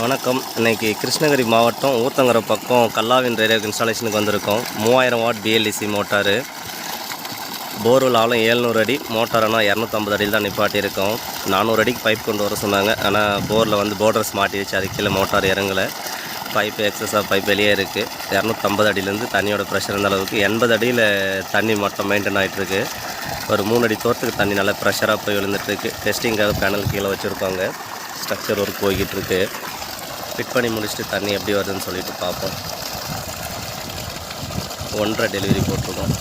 வணக்கம். இன்னைக்கு கிருஷ்ணகிரி மாவட்டம் ஊத்தங்கரை பக்கம் கல்லாவின் ரேடியோ இன்ஸ்டாலேஷனுக்கு வந்திருக்கோம். மூவாயிரம் வாட் பிஎல்டிசி மோட்டாரு. போர்வெல் ஆழம் ஏழ்நூறு அடி மோட்டார்னா இரநூத்தம்பது அடியில் தான் நிப்பாட்டியிருக்கோம். நானூறு அடிக்கு பைப் கொண்டு வர சொன்னாங்க. ஆனால் போரில் வந்து போர்டர்ஸ் மாட்டிடுச்சு அது கீழே மோட்டார் இறங்கலை. பைப்பு எக்ஸஸாக பைப் வெளியே இருக்குது இரநூத்தம்பது அடியிலேருந்து தண்ணியோட ப்ரெஷர் இருந்த அளவுக்கு எண்பது அடியில் தண்ணி மட்டம் மெயின்டைன் ஆகிட்டுருக்கு ஒரு மூணு அடி தோரத்துக்கு தண்ணி நல்லா ப்ரெஷராக போய் விழுந்துட்டுருக்கு. டெஸ்டிங்காக பேனல் கீழே வச்சுருப்பாங்க ஸ்ட்ரக்சர் ஒர்க் போய்கிட்டுருக்கு. ஃபிட் பண்ணி முடிச்சுட்டு தண்ணி எப்படி வருதுன்னு சொல்லிட்டு பார்ப்போம். ஒன்றரை டெலிவரி போட்டிருக்கோம்.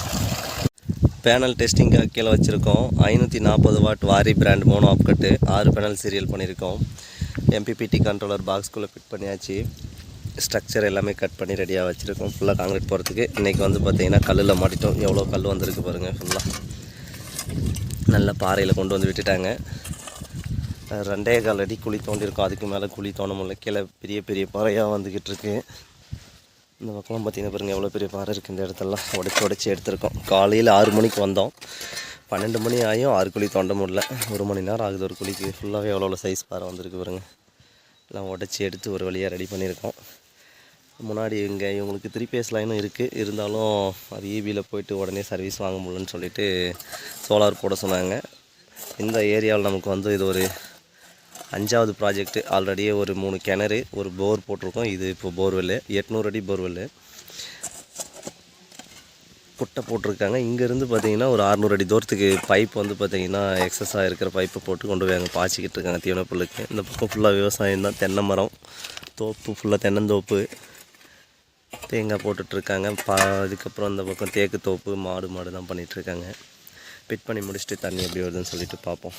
பேனல் டெஸ்டிங்காக கீழே வச்சுருக்கோம். ஐநூற்றி நாற்பது வாட் வாரி பிராண்ட் மோனோ ஆப்கட்டு ஆறு பேனல் சீரியல் பண்ணியிருக்கோம். எம்பிபிடி கண்ட்ரோலர் பாக்ஸ்குள்ளே ஃபிட் பண்ணியாச்சு. ஸ்ட்ரக்சர் எல்லாமே கட் பண்ணி ரெடியாக வச்சுருக்கோம். ஃபுல்லாக காங்கிரீட் போகிறதுக்கு இன்றைக்கி வந்து பார்த்திங்கன்னா கல்லில் மாட்டிட்டோம். எவ்வளோ கல் வந்திருக்கு பாருங்கள் ஃபுல்லாக நல்ல பாறையில் கொண்டு வந்து விட்டுட்டாங்க. ரெண்டே கால் அடி குழி தோண்டியிருக்கோம். அதுக்கு மேலே குழி தோண்ட முடியல. கீழே பெரிய பெரிய பாறையாக வந்துக்கிட்டு இருக்கு. இந்த பக்கம்லாம் பார்த்திங்கன்னா பாருங்கள் எவ்வளோ பெரிய பாறை இருக்குது இந்த இடத்தெல்லாம். உடச்சி உடச்சி எடுத்திருக்கோம். காலையில் ஆறு மணிக்கு வந்தோம். பன்னெண்டு மணி ஆகியும் ஆறு குழி தோண்ட முடியல. ஒரு மணி நேரம் ஆகுது ஒரு குழிக்கு. ஃபுல்லாகவே எவ்வளோ சைஸ் பாறை வந்திருக்கு பாருங்கள் எல்லாம் உடச்சி எடுத்து ஒரு வழியாக ரெடி பண்ணியிருக்கோம். முன்னாடி இங்கே இவங்களுக்கு த்ரீ பேஸ் லைனும் இருக்குது இருந்தாலும் அது ஈபியில் போயிட்டு உடனே சர்வீஸ் வாங்க முடியலன்னு சொல்லிட்டு சோலார் போட சொன்னாங்க. இந்த ஏரியாவில் நமக்கு வந்து இது ஒரு அஞ்சாவது ப்ராஜெக்ட் ஆல்ரெடியே ஒரு மூணு கிணறு ஒரு போர் போட்டிருக்கோம். இது இப்போ போர்வெல்லு எட்நூறு அடி போர்வெல்லு குட்டை போட்டிருக்காங்க. இங்கேருந்து பார்த்தீங்கன்னா ஒரு அறநூறு அடி தூரத்துக்கு பைப் வந்து பார்த்திங்கன்னா எக்ஸஸாக இருக்கிற பைப்பை போட்டு கொண்டு போய் அங்கே பாய்ச்சிக்கிட்டு இருக்காங்க. தீவன இந்த பக்கம் ஃபுல்லாக விவசாயம் தான். தென்னை மரம் தோப்பு ஃபுல்லாக தென்னந்தோப்பு. தேங்காய் போட்டுட்ருக்காங்க. பா அதுக்கப்புறம் அந்த பக்கம் தேக்கு தோப்பு மாடு மாடு தான் பண்ணிகிட்ருக்காங்க பிட் பண்ணி முடிச்சுட்டு தண்ணி எப்படி வருதுன்னு சொல்லிட்டு பார்ப்போம்.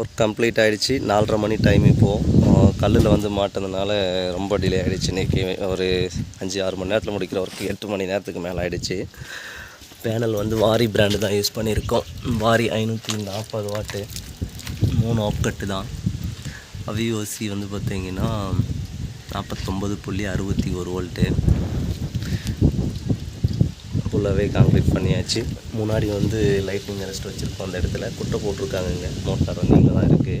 ஒர்க் கம்ப்ளீட் ஆகிடுச்சு நாலரை மணி டைம் இப்போது கல்லில் வந்து மாட்டினதுனால ரொம்ப டிலே ஆகிடுச்சு இன்றைக்கி ஒரு அஞ்சு ஆறு மணி நேரத்தில் முடிக்கிற ஒர்க் எட்டு மணி நேரத்துக்கு மேலே ஆகிடுச்சு பேனல் வந்து வாரி பிராண்டு தான் யூஸ் பண்ணியிருக்கோம். வாரி ஐநூற்றி நாற்பது வாட்டு. மூணு ஆப்கட்டு தான். விஓசி வந்து பார்த்திங்கன்னா நாற்பத்தொம்பது புள்ளி அறுபத்தி ஒரு வோல்ட்டு. ஃபுல்லாகவே காங்க்ரீட் பண்ணியாச்சு. முன்னாடி வந்து லைட்னிங் அரெஸ்ட் வச்சுருக்கோம் அந்த இடத்துல. குட்டை போட்டிருக்காங்க இங்கே மோட்டார் இங்கே தான் இருக்குது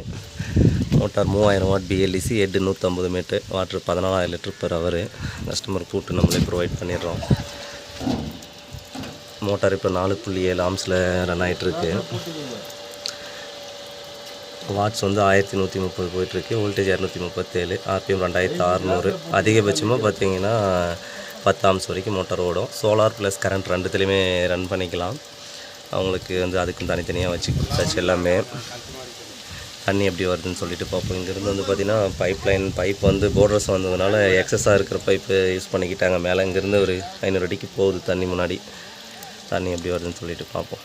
மோட்டார் மூவாயிரம் வாட் பிஎல்இசி எட்டு நூற்றம்பது மீட்டர் வாட்ரு பதினாலாயிரம் லிட்டர் பெர் ஹவர் கஸ்டமர் கூட்டு நம்மளே ப்ரொவைட் பண்ணிடுறோம். மோட்டார் இப்போ நாலு புள்ளி ஏழு ஆம்ஸில் ரன் ஆகிட்டுருக்கு வாட்ஸ் வந்து ஆயிரத்தி நூற்றி முப்பது போயிட்டுருக்கு. வோல்டேஜ் இரநூத்தி முப்பத்தேழு ஆர்பிஎம் ரெண்டாயிரத்து அறநூறு. அதிகபட்சமாக பார்த்தீங்கன்னா பத்து ஆம்ஸ் வரைக்கும் மோட்டார் ஓடும். சோலார் ப்ளஸ் கரண்ட் ரெண்டுத்துலேயுமே ரன் பண்ணிக்கலாம். அவங்களுக்கு வந்து அதுக்கும் தனித்தனியாக வச்சு கொடுத்தாச்சு எல்லாமே. தண்ணி எப்படி வருதுன்னு சொல்லிட்டு பார்ப்போம். இங்கேருந்து வந்து பார்த்திங்கன்னா பைப் லைன் பைப் வந்து போர்டர்ஸ் வந்ததுனால எக்ஸஸாக இருக்கிற பைப்பு யூஸ் பண்ணிக்கிட்டாங்க. மேலே இங்கேருந்து ஒரு ஐநூறு அடிக்கு போகுது தண்ணி முன்னாடி. தண்ணி எப்படி வருதுன்னு சொல்லிட்டு பார்ப்போம்.